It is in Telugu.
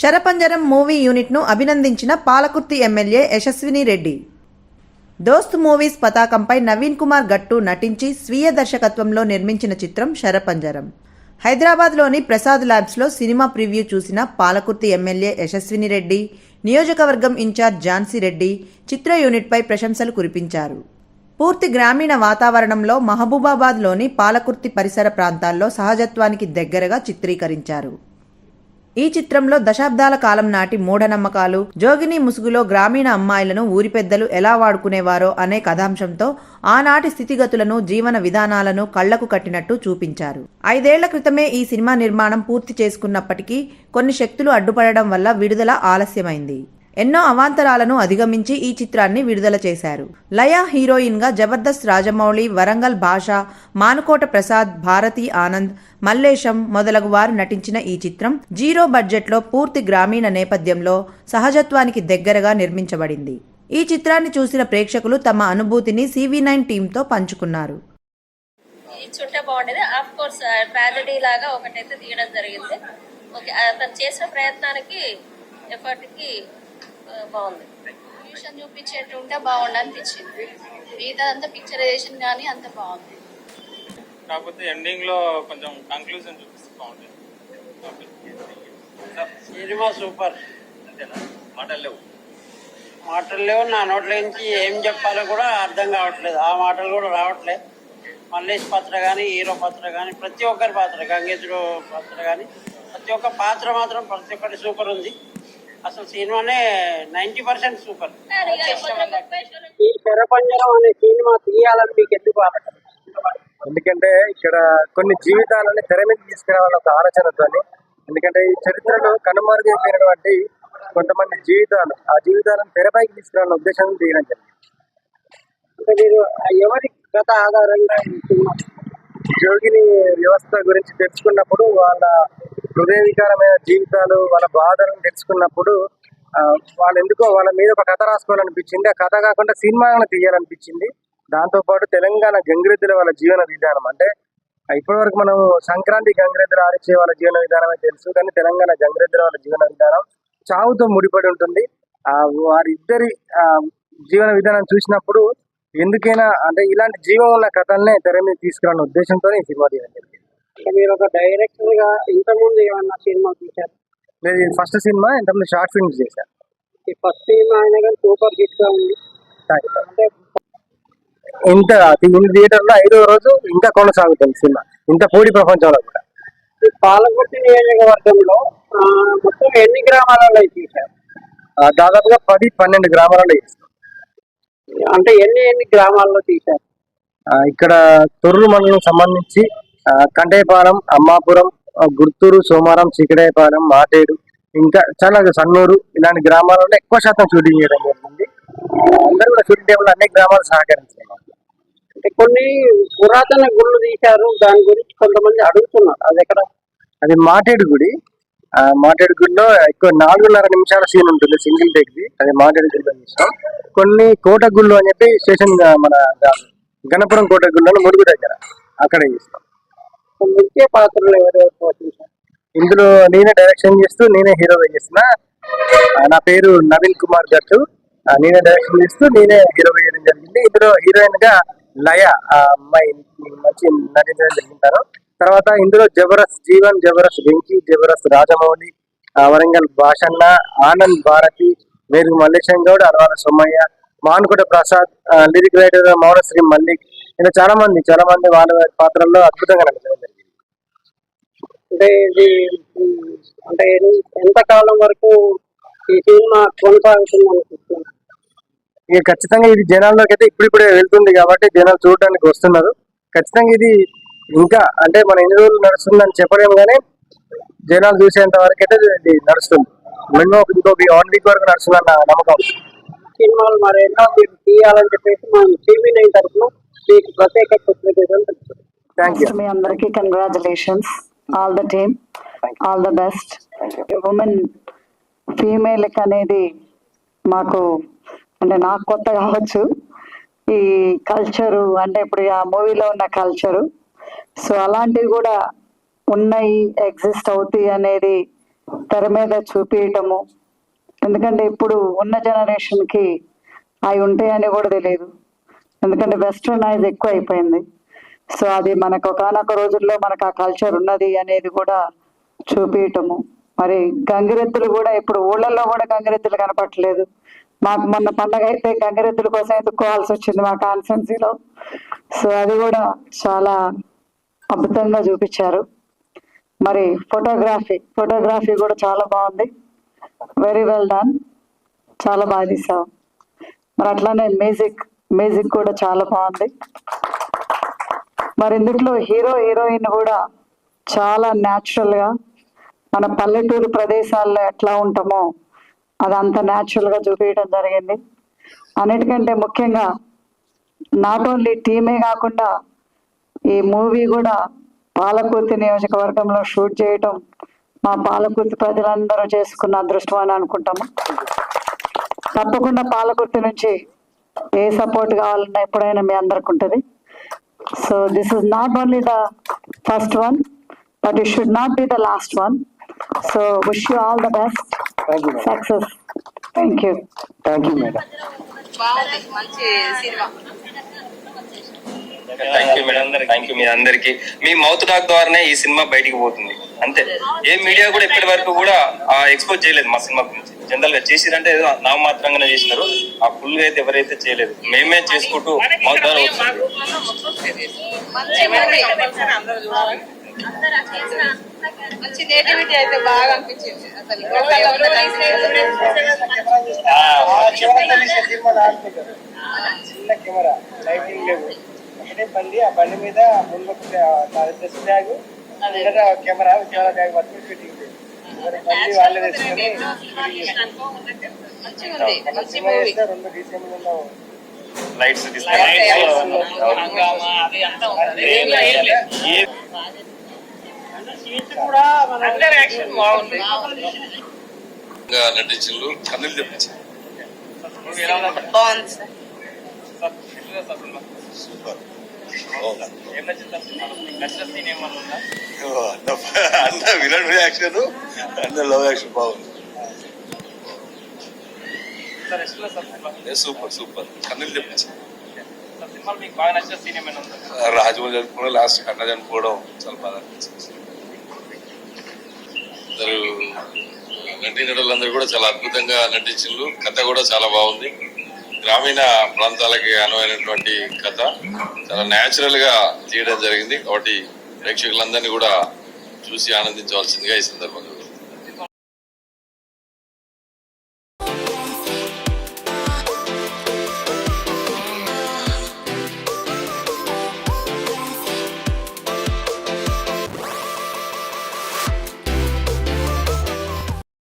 శరపంజరం మూవీ యూనిట్ను అభినందించిన పాలకుర్తి ఎమ్మెల్యే యశస్విని రెడ్డి. దోస్త్ మూవీస్ పతాకంపై నవీన్ కుమార్ గట్టు నటించి స్వీయ దర్శకత్వంలో నిర్మించిన చిత్రం శరపంజరం. హైదరాబాద్లోని ప్రసాద్ ల్యాబ్స్లో సినిమా ప్రివ్యూ చూసిన పాలకుర్తి ఎమ్మెల్యే యశస్విని రెడ్డి నియోజకవర్గం ఇన్ఛార్జ్ ఝాన్సీ రెడ్డి చిత్ర యూనిట్పై ప్రశంసలు కురిపించారు. పూర్తి గ్రామీణ వాతావరణంలో మహబూబాబాద్లోని పాలకుర్తి పరిసర ప్రాంతాల్లో సహజత్వానికి దగ్గరగా చిత్రీకరించారు. ఈ చిత్రంలో దశాబ్దాల కాలం నాటి మూఢనమ్మకాలు. జోగిని ముసుగులో గ్రామీణ అమ్మాయిలను ఊరి పెద్దలు ఎలా వాడుకునేవారో అనే కథాంశంతో ఆనాటి స్థితిగతులను జీవన విధానాలను కళ్ళకు కట్టినట్టు చూపించారు. ఐదేళ్ళ క్రితమే ఈ సినిమా నిర్మాణం పూర్తి చేసుకున్నప్పటికీ కొన్ని శక్తులు అడ్డుపడడం వల్ల విడుదల ఆలస్యమైంది. ఎన్నో అవాంతరాలను అధిగమించి ఈ చిత్రాన్ని విడుదల చేశారు. లయా హీరోయిన్గా జబర్దస్త్ రాజమౌళి వరంగల్ భాష మానుకోట ప్రసాద్ భారతి ఆనంద్ మల్లేశం మొదలగు వారు నటించిన ఈ చిత్రం జీరో బడ్జెట్లో పూర్తి గ్రామీణ నేపథ్యంలో సహజత్వానికి దగ్గరగా నిర్మించబడింది. ఈ చిత్రాన్ని చూసిన ప్రేక్షకులు తమ అనుభూతిని సివి నైన్ టీంతో పంచుకున్నారు. ఇచ్చుంటే బాగుండేది. ఆఫ్ కోర్స్ ట్రాజడీ లాగా ఒకటైతే తీయడం జరిగింది. ఓకే అతను చేసిన ప్రయత్నానికి ఎఫర్ట్కి బాగుంది. సొల్యూషన్ చూపించేట్టు ఉంటే బాగుండు అనిపించింది మిగతా అంతా పిక్చరైజేషన్ కానీ అంత బాగుంది. కాకపోతే ఎండింగ్లో కొంచెం కంక్లూజన్ చూపిస్తే బాగుంటుంది. Cinema super. అంతేనా? మాటలు లేవు. మాటలు లేవు నా నోట్ల నుంచి ఏం చెప్పాలో కూడా అర్థం కావట్లేదు. ఆ మాటలు కూడా రావట్లేదు మల్లేష్ పాత్ర కానీ హీరో పాత్ర కానీ ప్రతి ఒక్కరి పాత్ర గంగేశ్వరు పాత్ర కానీ ప్రతి ఒక్క పాత్ర మాత్రం ప్రతి ఒక్కటి సూపర్ ఉంది. అసలు సినిమానే నైంటీ పర్సెంట్ సూపర్. ఈ శరపంజరం అనే సినిమా తీయాలని మీకు ఎందుకు ఆలోచన ఎందుకంటే ఇక్కడ కొన్ని జీవితాలని తెర మీద తీసుకురావాలని ఒక ఆలోచనతోని ఎందుకంటే ఈ చరిత్రలో కనుమరుగైపోయినటువంటి కొంతమంది జీవితాలు ఆ జీవితాలను తెరపైకి తీసుకురావాలన్న ఉద్దేశంతో తీయడం జరిగింది. అంటే మీరు ఎవరి కథ ఆధారంగా జోగిని వ్యవస్థ గురించి తెలుసుకున్నప్పుడు వాళ్ళ హృదయ వికారమైన జీవితాలు వాళ్ళ బాధలను తెలుసుకున్నప్పుడు వాళ్ళు ఎందుకో వాళ్ళ మీద ఒక కథ రాసుకోవాలనిపించింది. ఆ కథ కాకుండా సినిమాలను తీయాలనిపించింది? దాంతోపాటు తెలంగాణ గంగిరెద్దుల వాళ్ళ జీవన విధానం. అంటే ఇప్పటివరకు మనం సంక్రాంతి గంగిరెద్దులు ఆడించే వాళ్ళ జీవన విధానమే తెలుసు. కానీ తెలంగాణ గంగిరెద్దుల వాళ్ళ జీవన విధానం చావుతో ముడిపడి ఉంటుంది. ఆ వారిద్దరి జీవన విధానం చూసినప్పుడు ఎందుకైనా అంటే ఇలాంటి జీవం ఉన్న కథల్నే తెర మీద తీసుకురాన్న ఉద్దేశంతో ఈ సినిమా తీయడం జరిగింది. మీరు ఒక డైరెక్టర్గా ఇంతకుముందు ఏమన్నా సినిమా చూశారు? నేను ఇది ఫస్ట్ సినిమా ఇంతకుముందు షార్ట్ ఫిల్మ్స్ చేశాను. ఈ ఫస్ట్ సినిమా అయినా కానీ సూపర్ హిట్గా ఉంది. అంటే ఇంత ఇన్ని థియేటర్లో ఐదో రోజు ఇంకా కొనసాగుతుంది సినిమా. ఇంత పోటీ ప్రపంచంలో కూడా. ఈ పాలకొట్టి నియోజకవర్గంలో మొత్తం ఎన్ని గ్రామాలలో తీశారు దాదాపుగా పది పన్నెండు గ్రామాలలో చేస్తాం అంటే ఎన్ని ఎన్ని గ్రామాల్లో తీశారు ఇక్కడ తొర్రు మండలం సంబంధించి కంటేపాలెం అమ్మాపురం గుర్తూరు సోమారం చికడేపాలెం మాటేడు ఇంకా చాలా సన్నూరు ఇలాంటి గ్రామాలలో ఎక్కువ శాతం షూటింగ్ చేయడం జరిగింది. అందరూ కూడా షూటింగ్ టైంలో అన్ని గ్రామాలు సహకరించారు. అంటే కొన్ని పురాతన గుళ్ళు తీశారు దాని గురించి కొంతమంది అడుగుతున్నారు. అది ఎక్కడ? అది మాటేడు గుడి. ఆ మాటేడు గుడిలో ఎక్కువ నాలుగున్నర నిమిషాల సీన్ ఉంటుంది సింగిల్ టేక్ ది అది మాటేడు గుడిలో తీస్తాం కొన్ని కోట గుళ్ళు అని చెప్పి స్టేషన్ మన గణపురం కోట గుళ్ళలో ములుగు దగ్గర అక్కడ తీస్తాం ముఖ్య పాత్రలు ఎవరెవరు ఇందులో నేనే డైరెక్షన్ చేస్తూ నేనే హీరోగా చేసిన నా పేరు నవీన్ కుమార్ గట్టు. నేనే డైరెక్షన్ చేస్తూ నేనే హీరో చేయడం జరిగింది. ఇందులో హీరోయిన్గా లయ ఆ అమ్మాయి మంచి నటించడం జరిగింటారు. తర్వాత ఇందులో జబరస్ జీవన్ జబరస్ వెంకీ జబరస్ రాజమౌళి వరంగల్ భాషన్న ఆనంద్ భారతి మేరు మల్లేశం గౌడ్ అరవాల సోమయ్య మానుకోట ప్రసాద్ లిరిక్ రైటర్ మౌనశ్రీ మల్లిక్ ఇలా చాలా మంది చాలా మంది వాళ్ళ పాత్రల్లో అద్భుతంగా నటించడం జరిగింది. అంటే ఇది అంటే ఎన్ని- ఎంతకాలం వరకు ఈ సినిమా కొనసాగుతుంది అనుకుంటున్నాను ఇక ఖచ్చితంగా ఇది జనాల్లోకి అయితే ఇప్పుడిప్పుడే వెళ్తుంది కాబట్టి జనాలు చూడడానికి వస్తున్నారు. ఖచ్చితంగా ఇది ఇంకా అంటే మన ఎన్ని రోజులు నడుస్తుందని చెప్పలేము కానీ జనాలు చూసేంత వరకు అయితే ఇది నడుస్తుంది. మినిమం ఇంకొక వన్ వీక్ వరకు నడుస్తుందన్న నమ్మకం. సినిమాలు మరి ఎన్నో మీరు తీయాలని చెప్పేసి మనం టీవీ నైన్ తరఫున మీకు ప్రత్యేక మీ అందరికి congratulations all the team all the best women female అనేది మాకు అంటే నాకు కొత్త కావచ్చు. ఈ కల్చరు అంటే ఇప్పుడు ఆ మూవీలో ఉన్న కల్చరు సో అలాంటివి కూడా ఉన్నాయి ఎగ్జిస్ట్ అవుతాయి అనేది తెర మీద చూపించటము ఎందుకంటే ఇప్పుడు ఉన్న జనరేషన్కి అవి ఉంటాయని కూడా తెలియదు. ఎందుకంటే వెస్ట్రన్ వెస్ట్రనైజ్ ఎక్కువ అయిపోయింది సో అది మనకు ఒకనొక రోజుల్లో మనకు ఆ కల్చర్ ఉన్నది అనేది కూడా చూపించటము మరి గంగిరెద్దులు కూడా ఇప్పుడు ఊళ్ళల్లో కూడా గంగిరెద్దులు కనపట్లేదు మాకు మొన్న పండగ అయితే గంగిరెద్దుల కోసం ఎత్తుక్కోవాల్సి వచ్చింది మా కాన్ఫరెన్సీలో సో అది కూడా చాలా అద్భుతంగా చూపించారు. మరి ఫోటోగ్రఫీ ఫోటోగ్రఫీ కూడా చాలా బాగుంది. వెరీ వెల్ డన్ చాలా బాగా తీసావు. మరి అట్లానే మ్యూజిక్ మ్యూజిక్ కూడా చాలా బాగుంది. మరి ఇందులో హీరో హీరోయిన్ కూడా చాలా natural గా మన పల్లెటూరు ప్రదేశాల్లో ఎట్లా ఉంటామో అదంతా natural గా చూపించడం జరిగింది. అన్నిటికంటే ముఖ్యంగా నాట్ ఓన్లీ టీమే కాకుండా ఈ మూవీ కూడా పాలకుర్తి నియోజకవర్గంలో షూట్ చేయటం మా పాలకుర్తి ప్రజలందరూ చేసుకున్న అదృష్టం అని అనుకుంటాము. తప్పకుండా పాలకుర్తి నుంచి ఏ సపోర్ట్ కావాలన్నా ఎప్పుడైనా మీ అందరికి ఉంటుంది. So this is not only the first one but it should not be the last one so wish you all the best success thank you thank you madam బాగుంది మంచి cinema thank you madam thank you మీ అందరికి. మీ మౌత్ టాక్ ద్వారానే ఈ సినిమా బయటికి పోతుంది. అంతే. ఏ మీడియా కూడా ఇప్పటి వరకు కూడా ఎక్స్పోజ్ చేయలేదు మా సినిమా గురించి. జనరల్గా చేసిరంటే ఏదో నామమాత్రంగానే చేసినారు ఆ ఫుల్గా అయితే ఎవరైతే చేయలేదు మేమే చేసుకుంటూ మౌత్ ద్వారా వస్తుంది మంచి మూవీ మంచి నేటివిటీ అయితే బాగా అనిపించింది అసలు లోకల్లో ఉన్న చిన్న కెమెరా లైటింగ్ లేవు ఒకటే బండి ఆ బండి మీద ముందు dress bag camera camera bag పట్టుకుని ఫిట్టింగ్ లైట్స్గా నటించిండ్రు కన్నులు తెప్పించారు బాగుంది. సూపర్. అన్న విలన్ రియాక్షన్ అన్న లవ్ యాక్షన్ బాగుంది. Super super. కన్నులు ఉందా? రాజమౌళి చనిపోవడం లాస్ట్ కన్న చనిపోవడం చాలా బాగా అనిపించింది. అందరూ నటీనటులందరూ కూడా చాలా అద్భుతంగా నటించిండ్రు. కథ కూడా చాలా బాగుంది. గ్రామీణ ప్రాంతాలకి అనువైనటువంటి కథ చాలా న్యాచురల్గా తీయడం జరిగింది. కాబట్టి ప్రేక్షకులందరినీ కూడా చూసి ఆనందించవలసిందిగా ఈ సందర్భంగా